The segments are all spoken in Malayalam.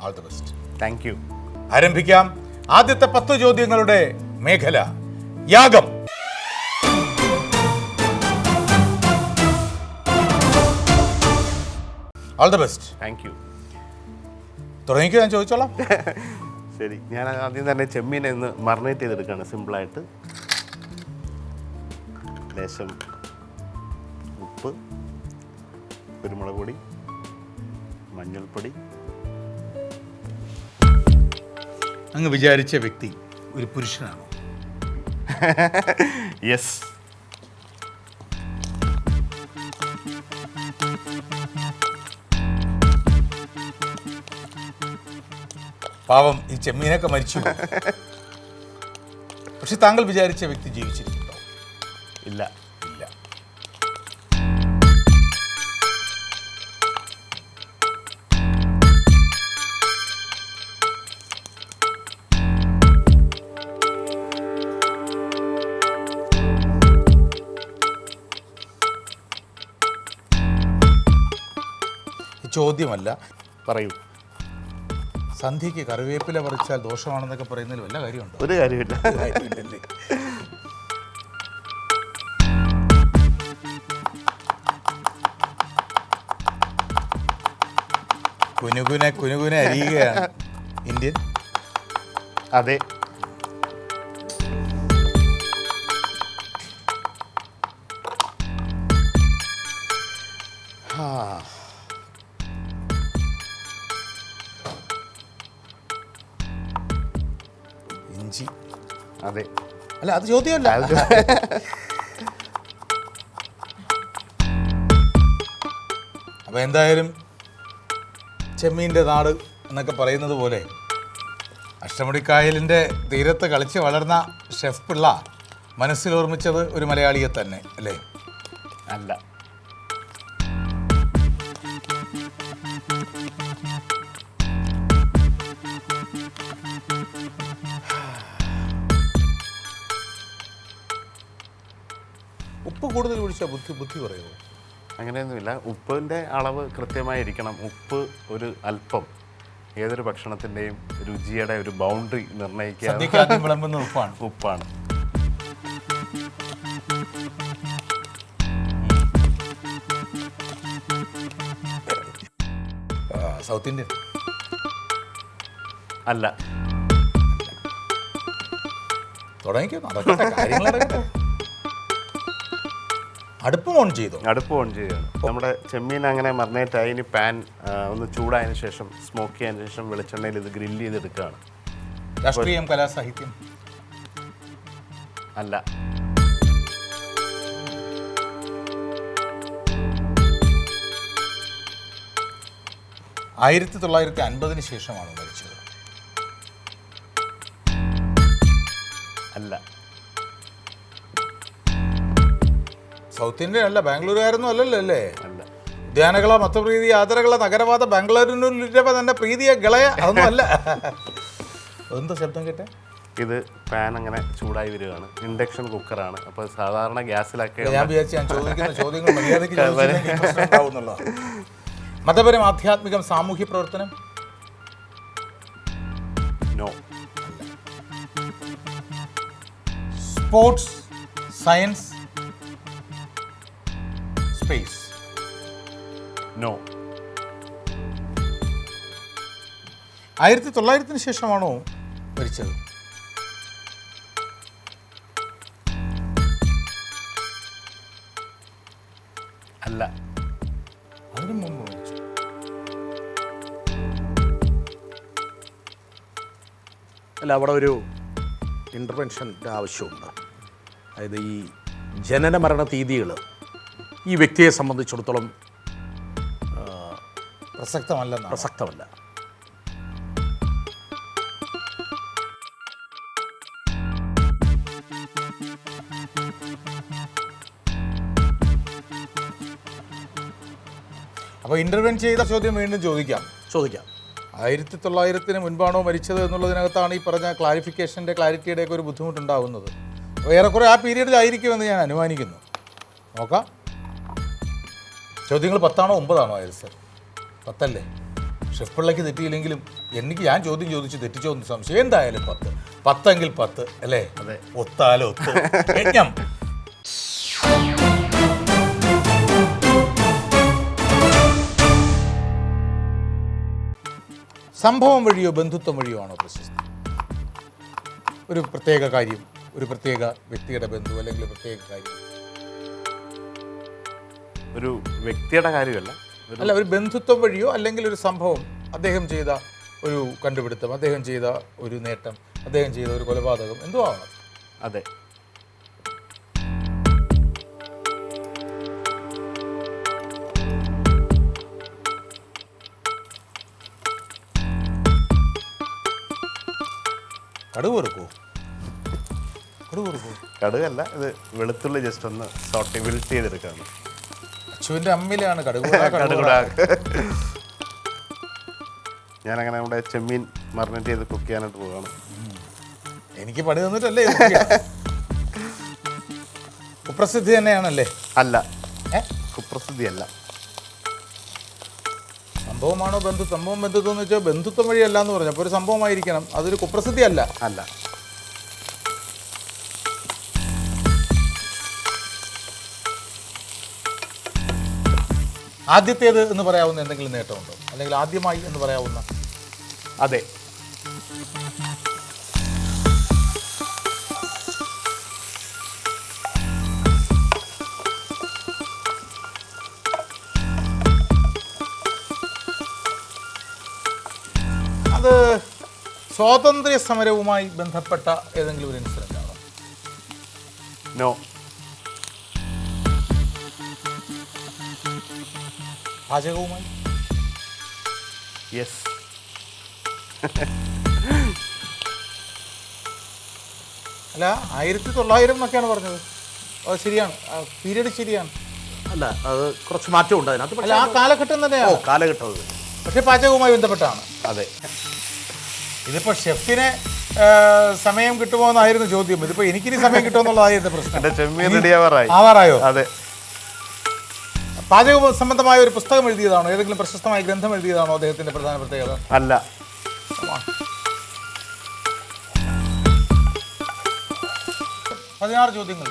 All the best thank you ആരംഭിക്കാം ആദ്യത്തെ പത്ത് ചോദ്യങ്ങളുടെ മേഖല. യാഗം. All the best thank you തുടങ്ങിക്കോ ഞാൻ ചോദിച്ചോളാം. ശരി ഞാൻ ആദ്യം തന്നെ ചെമ്മീനെ ഒന്ന് മറിനേറ്റ് ചെയ്തെടുക്കുകയാണ് സിമ്പിളായിട്ട് ലേശം ഉപ്പ് കുരുമുളക് പൊടി മഞ്ഞൾപ്പൊടി. അങ്ങ് വിചാരിച്ച വ്യക്തി ഒരു പുരുഷനാണോ? യെസ് പാവം ഈ ചെമ്മീനൊക്കെ മരിച്ചു. പക്ഷെ താങ്കൾ വിചാരിച്ച വ്യക്തി ജീവിച്ചിരിക്കുന്നുണ്ടോ ഇല്ല. ഇല്ല. ചോദ്യമല്ല. പറയൂ. സന്ധ്യയ്ക്ക് കറിവേപ്പില പറിച്ചാൽ ദോഷമാണെന്നൊക്കെ പറയുന്നതിൽ വല്ല കാര്യമുണ്ടോ? ഒരു കാര്യമില്ല. കാര്യമില്ലല്ലേ. കുനുകുനെ കുനുകുനെ അരിയുകയാണ്. ഇന്ത്യൻ? അതെ. ഇഞ്ചി. അതെ. അല്ല അത് ചോദ്യമല്ല. അപ്പൊ എന്തായാലും ചെമ്മീന്റെ നാട് എന്നൊക്കെ പറയുന്നത് പോലെ അഷ്ടമുടിക്കായലിന്റെ തീരത്ത് കളിച്ച് വളർന്ന ഷെഫ് പിള്ള മനസ്സിൽ ഓർമ്മിച്ചത് ഒരു മലയാളിയെ തന്നെ അല്ലേ? അല്ല. ഉപ്പ് കൂടുതൽ കുടിച്ചാൽ ബുദ്ധി ബുദ്ധി പറയുമോ അങ്ങനെയൊന്നുമില്ല. ഉപ്പിന്റെ അളവ് കൃത്യമായിരിക്കണം. ഉപ്പ് ഒരു അല്പം. ഏതൊരു ഭക്ഷണത്തിന്റെയും രുചിയുടെ ഒരു ബൗണ്ടറി നിർണയിക്കുക. വിളമ്പുന്ന ഉപ്പാണ്. ഉപ്പാണ്. South Indian. അല്ല. തുടങ്ങിക്കോ. നടക്കട്ടെ. കാര്യങ്ങൾ നടക്കട്ടെ അടുപ്പം ഓൺ ചെയ്തു. അടുപ്പ് ഓൺ ചെയ്യുകയാണ് നമ്മുടെ ചെമ്മീൻ അങ്ങനെ മറിനേറ്റായി. ഇനി പാൻ ഒന്ന് ചൂടായതിനു ശേഷം സ്മോക്ക് ചെയ്യാൻ ശേഷം വെളിച്ചെണ്ണയിൽ ഇത് ഗ്രില്ല് ചെയ്തെടുക്കുകയാണ്. രാഷ്ട്രീയം കലാസാഹിത്യം. അല്ല. ആയിരത്തി തൊള്ളായിരത്തി അൻപതിന് ശേഷമാണ് മരിച്ചത്. അല്ല. സൗത്ത് ഇന്ത്യൻ അല്ല ബാംഗ്ലൂരുകാരൊന്നും അല്ലല്ലോ അല്ലേ? ഉദ്യാനകള മത്തപ്രീതി ആദരകള നഗരവാദ ബാംഗ്ലൂരിനുരവ തന്നെ പ്രീതിയെ ഗളയ അതൊന്നും അല്ല. എന്താ ശബ്ദം കേട്ടെ? ഇത് പാൻ അങ്ങനെ ചൂടായി വരികയാണ്. ഇൻഡക്ഷൻ കുക്കറാണ് അപ്പോൾ സാധാരണ ഗ്യാസിലൊക്കെ ഞാൻ വിചാരിച്ചു ഞാൻ ചോദിക്കുന്ന ചോദ്യങ്ങൾ മര്യാദയ്ക്ക്. മതപരം ആധ്യാത്മികം സാമൂഹ്യ പ്രവർത്തനം? No sports science space no ആയിരത്തി തൊള്ളായിരത്തിന് ശേഷമാണോ മരിച്ചത്? അല്ല. അതിനു മുമ്പ് മരിച്ചു. അല്ല അവിടെ ഒരു ഇന്റർവെൻഷന്റെ ആവശ്യമുണ്ട്. അതായത് ഈ ജനന മരണ തീയതികൾ ഈ വ്യക്തിയെ സംബന്ധിച്ചിടത്തോളം പ്രസക്തമല്ല പ്രസക്തമല്ല. അപ്പോൾ ഇന്റർവെൻ ചെയ്ത ചോദ്യം വീണ്ടും ചോദിക്കാം. ചോദിക്കാം. ആയിരത്തി തൊള്ളായിരത്തിന് മുൻപാണോ മരിച്ചത് എന്നുള്ളതിനകത്താണ് ഈ പറഞ്ഞ ക്ലാരിഫിക്കേഷന്റെ ക്ലാരിറ്റിയുടെ ഒക്കെ ഒരു ബുദ്ധിമുട്ടുണ്ടാകുന്നത് ഏറെക്കുറെ ആ പീരീഡിലായിരിക്കുമെന്ന് ഞാൻ അനുമാനിക്കുന്നു. നോക്കാം. ചോദ്യങ്ങൾ പത്താണോ ഒമ്പതാണോ ആയത് സർ? പത്തല്ലേ? ഷെഫ് പിള്ളയ്ക്ക് തെറ്റിയില്ലെങ്കിലും എനിക്ക് ഞാൻ ചോദ്യം ചോദിച്ച് തെറ്റിച്ചോ എന്ന് സംശയം. എന്തായാലും പത്ത്. പത്തെങ്കിൽ പത്ത് അല്ലേ? അതെ. ഒത്താലോ ഒത്ത്. യജ്ഞം. സംഭവം വഴിയോ ബന്ധുത്വം വഴിയോ ആണോ പ്രശസ്തി ഒരു പ്രത്യേക കാര്യം ഒരു പ്രത്യേക വ്യക്തിയുടെ ബന്ധു അല്ലെങ്കിൽ പ്രത്യേക കാര്യം. ഒരു വ്യക്തിയുടെ കാര്യമല്ല. അല്ല ഒരു ബന്ധുത്വം വഴിയോ അല്ലെങ്കിൽ ഒരു സംഭവം അദ്ദേഹം ചെയ്ത ഒരു കണ്ടുപിടുത്തം അദ്ദേഹം ചെയ്ത ഒരു നേട്ടം അദ്ദേഹം ചെയ്ത ഒരു കൊലപാതകം എന്തോ ആവണം അതെ. കടുവ് വെറുക്കോ കടുവ് വെറുക്കോ കടുകല്ല ഇത് വെളുത്തുള്ളി ജസ്റ്റ് ഒന്ന് സോട്ടി വിൽറ്റ് ചെയ്തെടുക്കാണ്. അച്ചുവിന്റെ അമ്മിലാണ് ഞാനങ്ങനെ നമ്മുടെ ചെമ്മീൻ മറിനേറ്റ് ചെയ്ത് കുക്ക് ചെയ്യാനായിട്ട് പോവാണ്. എനിക്ക് പണി തന്നിട്ടല്ലേ. കുപ്രസിദ്ധി തന്നെയാണല്ലേ? അല്ല. കുപ്രസിദ്ധി അല്ല സംഭവമാണോ ബന്ധു? സംഭവം ബന്ധുത്വം എന്ന് വെച്ചാൽ ബന്ധുത്വം വഴിയല്ല എന്ന് പറഞ്ഞു. അപ്പോൾ ഒരു സംഭവമായിരിക്കണം. അതൊരു കുപ്രസിദ്ധി അല്ല അല്ല. ആദ്യത്തേത് എന്ന് പറയാവുന്ന എന്തെങ്കിലും നേട്ടമുണ്ടോ? അല്ലെങ്കിൽ ആദ്യമായി എന്ന് പറയാവുന്ന അതെ. അത് സ്വാതന്ത്ര്യ സമരവുമായി ബന്ധപ്പെട്ട ഏതെങ്കിലും ഒരു ഇൻസിഡന്റ് ആണോ? നോ. പാചകവുമായി യെസ് അല്ല ആയിരത്തി തൊള്ളായിരം എന്നൊക്കെയാണ് പറഞ്ഞത്. അത് ശരിയാണ്. പീരീഡ് ശരിയാണ്. അല്ല അത് കുറച്ച് മാറ്റമുണ്ട് അതിനകത്ത്. അല്ല പക്ഷേ ആ കാലഘട്ടം ഓ തന്നെയാണ് കാലഘട്ടം. അത് പക്ഷേ പാചകവുമായി ബന്ധപ്പെട്ടാണ്. അതെ. ഇതിപ്പോൾ ഷെഫിനെ സമയം കിട്ടുമോ എന്നായിരുന്നു ചോദ്യം. ഇതിപ്പോൾ എനിക്കിനി സമയം കിട്ടുമോ എന്നുള്ളതായിരുന്നു പ്രശ്നം. ആവാറായോ? അതെ. പാചക സംബന്ധമായ ഒരു പുസ്തകം എഴുതിയതാണോ? ഏതെങ്കിലും പ്രശസ്തമായ ഗ്രന്ഥം എഴുതിയതാണോ അദ്ദേഹത്തിന്റെ പ്രധാന പ്രത്യേകത? അല്ല. പതിനാറ് ചോദ്യങ്ങൾ.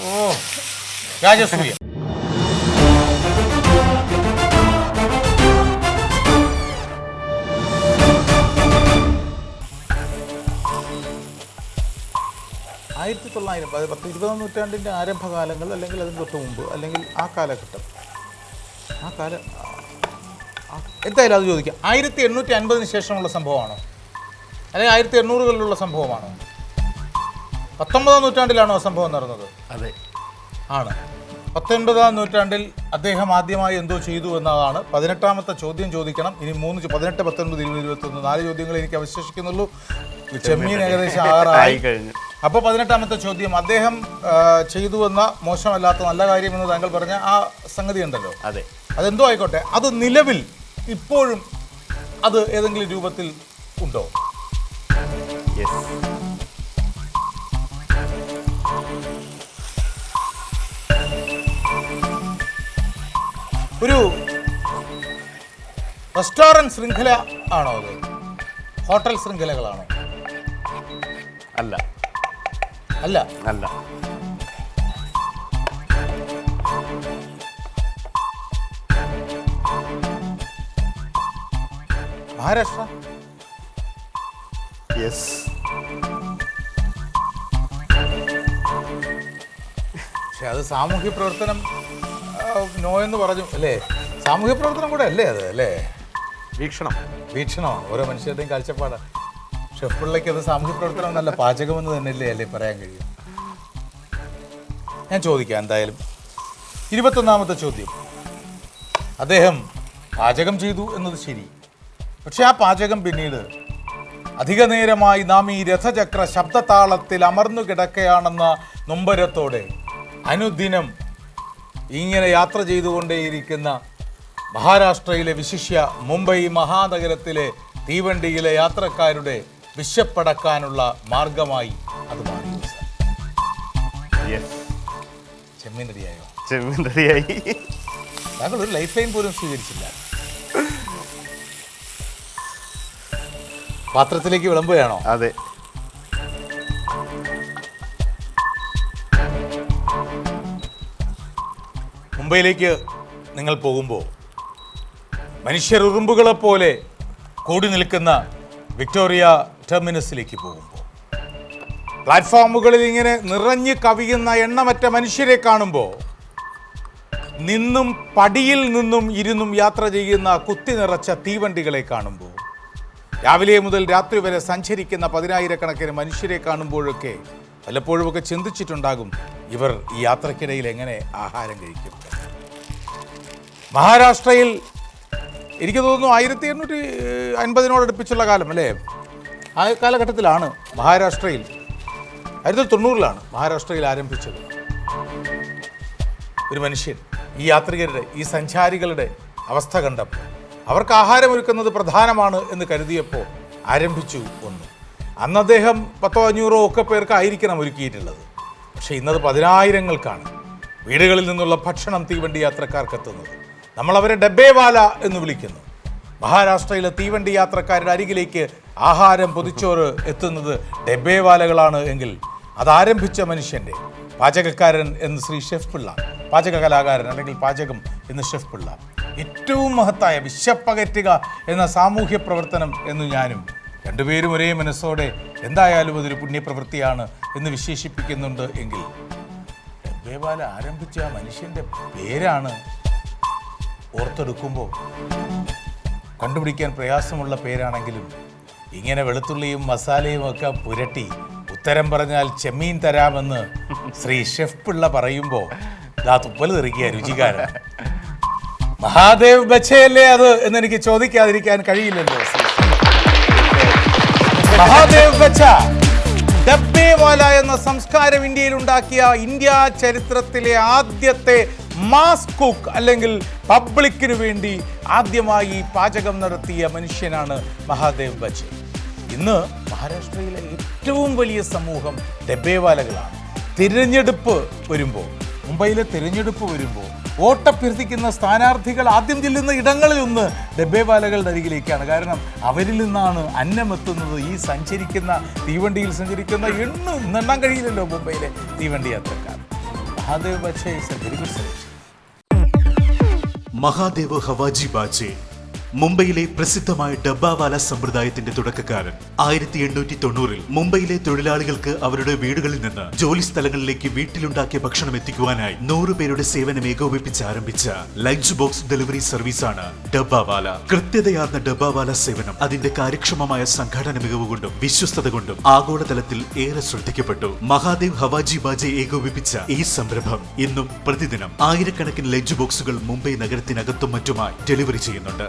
ഓ രാജസൂയ. ആയിരത്തി തൊള്ളായിരം അത് പത്ത് ഇരുപതാം നൂറ്റാണ്ടിന്റെ ആരംഭകാലങ്ങൾ അല്ലെങ്കിൽ അതിന് തൊട്ട് മുമ്പ് അല്ലെങ്കിൽ ആ കാലഘട്ടം. ആ കാല എന്തായാലും അത് ചോദിക്കാം. ആയിരത്തി എണ്ണൂറ്റി അൻപതിന് ശേഷമുള്ള സംഭവമാണോ? അല്ലെങ്കിൽ ആയിരത്തി എണ്ണൂറുകളിലുള്ള സംഭവമാണോ? പത്തൊമ്പതാം നൂറ്റാണ്ടിലാണോ സംഭവം നടന്നത്? അതെ. ആണ്. പത്തൊൻപതാം നൂറ്റാണ്ടിൽ അദ്ദേഹം ആദ്യമായി എന്തോ ചെയ്തു എന്നതാണ് പതിനെട്ടാമത്തെ ചോദ്യം ചോദിക്കണം. ഇനി മൂന്ന് പതിനെട്ട് പത്തൊൻപത് ഇരുപത് ഇരുപത്തൊന്ന് നാല് ചോദ്യങ്ങൾ എനിക്ക് അവശേഷിക്കുന്നുള്ളൂ. ചെമ്മീൻ ഏകദേശം ആറായി. കഴിഞ്ഞു. അപ്പോൾ പതിനെട്ടാമത്തെ ചോദ്യം. അദ്ദേഹം ചെയ്തു എന്ന മോശമല്ലാത്ത നല്ല കാര്യമെന്ന് താങ്കൾ പറഞ്ഞ ആ സംഗതി ഉണ്ടല്ലോ. അതെ. അതെന്തോ ആയിക്കോട്ടെ. അത് നിലവിൽ ഇപ്പോഴും അത് ഏതെങ്കിലും രൂപത്തിൽ ഉണ്ടോ? ഒരു റെസ്റ്റോറന്റ് ശൃംഖല ആണോ അത്? ഹോട്ടൽ ശൃംഖലകളാണോ? അല്ല. അല്ല. അല്ല. മഹാരാഷ്ട്ര? യെസ് പക്ഷെ അത് സാമൂഹ്യ പ്രവർത്തനം നോ എന്ന് പറഞ്ഞു അല്ലേ? സാമൂഹ്യ പ്രവർത്തനം കൂടെ അല്ലേ അത് അല്ലേ? വീക്ഷണം. വീക്ഷണമാണ്. ഓരോ മനുഷ്യരുടെയും കാഴ്ചപ്പാട് ഷെഫ് പിള്ളയ്ക്ക് അത് സാമൂഹ്യ പ്രവർത്തനം എന്നല്ല പാചകമെന്ന് തന്നെയല്ലേ അല്ലേ പറയാൻ കഴിയും? ഞാൻ ചോദിക്കാം എന്തായാലും. ഇരുപത്തൊന്നാമത്തെ ചോദ്യം. അദ്ദേഹം പാചകം ചെയ്തു എന്നത് ശരി. പക്ഷെ ആ പാചകം പിന്നീട് അധിക നേരമായി നാം ഈ രഥചക്ര ശബ്ദതാളത്തിൽ അമർന്നു കിടക്കുകയാണെന്ന നൊമ്പരത്തോടെ അനുദിനം ഇങ്ങനെ യാത്ര ചെയ്തുകൊണ്ടേയിരിക്കുന്ന മഹാരാഷ്ട്രയിലെ വിശിഷ്യ മുംബൈ മഹാനഗരത്തിലെ തീവണ്ടിയിലെ യാത്രക്കാരുടെ വിശപ്പടക്കാനുള്ള മാർഗമായി അത് മാറി. ചെമ്മീൻ റെഡിയായോ? ചെമ്മീൻ റെഡിയായി. താങ്കൾ ഒരു ലൈഫ് ലൈൻ പോലും സ്വീകരിച്ചില്ല. പാത്രത്തിലേക്ക് വിളമ്പുകയാണോ? അതെ. മുംബൈയിലേക്ക് നിങ്ങൾ പോകുമ്പോൾ മനുഷ്യർ ഉറുമ്പുകളെ പോലെ കൂടി നിൽക്കുന്ന വിക്ടോറിയ ടെർമിനസിലേക്ക് പോകുമ്പോൾ. പ്ലാറ്റ്ഫോമുകളിൽ ഇങ്ങനെ നിറഞ്ഞു കവിയുന്ന എണ്ണമറ്റ മനുഷ്യരെ കാണുമ്പോൾ നിന്നും പടിയിൽ നിന്നും ഇരുന്നും യാത്ര ചെയ്യുന്ന കുത്തി നിറച്ച തീവണ്ടികളെ കാണുമ്പോൾ രാവിലെ മുതൽ രാത്രി വരെ സഞ്ചരിക്കുന്ന പതിനായിരക്കണക്കിന് മനുഷ്യരെ കാണുമ്പോഴൊക്കെ പലപ്പോഴുമൊക്കെ ചിന്തിച്ചിട്ടുണ്ടാകും ഇവർ ഈ യാത്രക്കിടയിൽ എങ്ങനെ ആഹാരം കഴിക്കും. മഹാരാഷ്ട്രയിൽ എനിക്ക് തോന്നുന്നു ആയിരത്തി എണ്ണൂറ്റി അൻപതിനോടടുപ്പിച്ചുള്ള കാലം അല്ലേ? ആ കാലഘട്ടത്തിലാണ് മഹാരാഷ്ട്രയിൽ ആയിരത്തി തൊണ്ണൂറിലാണ് മഹാരാഷ്ട്രയിൽ ആരംഭിച്ചത്. ഒരു മനുഷ്യൻ ഈ യാത്രികരുടെ ഈ സഞ്ചാരികളുടെ അവസ്ഥ കണ്ടപ്പോൾ അവർക്ക് ആഹാരമൊരുക്കുന്നത് പ്രധാനമാണ് എന്ന് കരുതിയപ്പോൾ ആരംഭിച്ചു ഒന്ന്. അന്ന് അദ്ദേഹം പത്തോ അഞ്ഞൂറോ ഒക്കെ പേർക്ക് ആയിരിക്കണം ഒരുക്കിയിട്ടുള്ളത്. പക്ഷേ ഇന്നത് പതിനായിരങ്ങൾക്കാണ്. വീടുകളിൽ നിന്നുള്ള ഭക്ഷണം തീവണ്ടി യാത്രക്കാർക്ക് എത്തുന്നത് നമ്മൾ അവരെ ഡബ്ബേവാല എന്ന് വിളിക്കുന്നു. മഹാരാഷ്ട്രയിലെ തീവണ്ടി യാത്രക്കാരുടെ അരികിലേക്ക് ആഹാരം പൊതിച്ചോറ് എത്തുന്നത് ഡബ്ബേവാലകളാണ് എങ്കിൽ അതാരംഭിച്ച മനുഷ്യന്റെ പാചകക്കാരൻ എന്ന് ശ്രീ ഷെഫ് പിള്ള പാചക കലാകാരൻ അല്ലെങ്കിൽ പാചകം എന്ന് ഷെഫ് പിള്ള. ഏറ്റവും മഹത്തായ വിശപ്പകറ്റുക എന്ന സാമൂഹ്യ പ്രവർത്തനം എന്ന് ഞാനും രണ്ടുപേരും ഒരേ മനസ്സോടെ എന്തായാലും അതൊരു പുണ്യപ്രവൃത്തിയാണ് എന്ന് വിശേഷിപ്പിക്കുന്നുണ്ട് എങ്കിൽ ഡബ്ബേവാല ആരംഭിച്ച ആ മനുഷ്യന്റെ പേരാണ് ഓർത്തെടുക്കുമ്പോൾ കണ്ടുപിടിക്കാൻ പ്രയാസമുള്ള പേരാണെങ്കിലും ഇങ്ങനെ വെളുത്തുള്ളിയും മസാലയും ഒക്കെ പുരട്ടി ഉത്തരം പറഞ്ഞാൽ ചെമ്മീൻ തരാമെന്ന് ശ്രീ ഷെഫ് പിള്ള പറയുമ്പോൾ ദാ തുപ്പൽ തെറിക്കുക രുചികാരൻ മഹാദേവ് ബച്ചയല്ലേ അത് എന്നെനിക്ക് ചോദിക്കാതിരിക്കാൻ കഴിയില്ലല്ലോ മഹാദേവ് ബച്ച ഡബ്ബേവാല എന്ന സംസ്കാരം ഇന്ത്യയിൽ ഉണ്ടാക്കിയ ഇന്ത്യ ചരിത്രത്തിലെ ആദ്യത്തെ മാസ് കുക്ക് അല്ലെങ്കിൽ പബ്ലിക്കിന് വേണ്ടി ആദ്യമായി പാചകം നടത്തിയ മനുഷ്യനാണ് മഹാദേവ് ബച്ചൻ. ഇന്ന് മഹാരാഷ്ട്രയിലെ ഏറ്റവും വലിയ സമൂഹം ഡബ്ബേവാലകളാണ് തിരഞ്ഞെടുപ്പ് വരുമ്പോൾ മുംബൈയിലെ തിരഞ്ഞെടുപ്പ് വരുമ്പോൾ വോട്ടഭ്യർത്ഥിക്കുന്ന സ്ഥാനാർത്ഥികൾ ആദ്യം ചെല്ലുന്ന ഇടങ്ങളിൽ ഒന്ന് ഡബ്ബേവാലകളുടെ അരികിലേക്കാണ്. കാരണം അവരിൽ നിന്നാണ് അന്നമെത്തുന്നത് ഈ സഞ്ചരിക്കുന്ന തീവണ്ടിയിൽ സഞ്ചരിക്കുന്ന എണ്ണും എണ്ണം കഴിയില്ലല്ലോ മുംബൈയിലെ തീവണ്ടി യാത്രക്കാർ. Mahadev Bachche is a very good selection Mahadev Havaji Bachche മുംബൈയിലെ പ്രസിദ്ധമായ ഡബ്ബാവാല സമ്പ്രദായത്തിന്റെ തുടക്കക്കാരൻ. ആയിരത്തി എണ്ണൂറ്റി തൊണ്ണൂറിൽ മുംബൈയിലെ തൊഴിലാളികൾക്ക് അവരുടെ വീടുകളിൽ നിന്ന് ജോലി സ്ഥലങ്ങളിലേക്ക് വീട്ടിലുണ്ടാക്കിയ ഭക്ഷണം എത്തിക്കുവാനായി നൂറ് പേരുടെ സേവനം ഏകോപിപ്പിച്ച് ആരംഭിച്ച ലഞ്ച് ബോക്സ് ഡെലിവറി സർവീസാണ് ഡബ്ബാവാല. കൃത്യതയാർന്ന ഡബ്ബാവാല സേവനം അതിന്റെ കാര്യക്ഷമമായ സംഘാടന മികവ് കൊണ്ടും വിശ്വസ്തത കൊണ്ടും ആഗോളതലത്തിൽ ഏറെ ശ്രദ്ധിക്കപ്പെട്ടു. മഹാദേവ് ഹവാജി ബാജെ ഏകോപിപ്പിച്ച ഈ സംരംഭം ഇന്നും പ്രതിദിനം ആയിരക്കണക്കിന് ലഞ്ച് ബോക്സുകൾ മുംബൈ നഗരത്തിനകത്തും മറ്റുമായി ഡെലിവറി ചെയ്യുന്നുണ്ട്.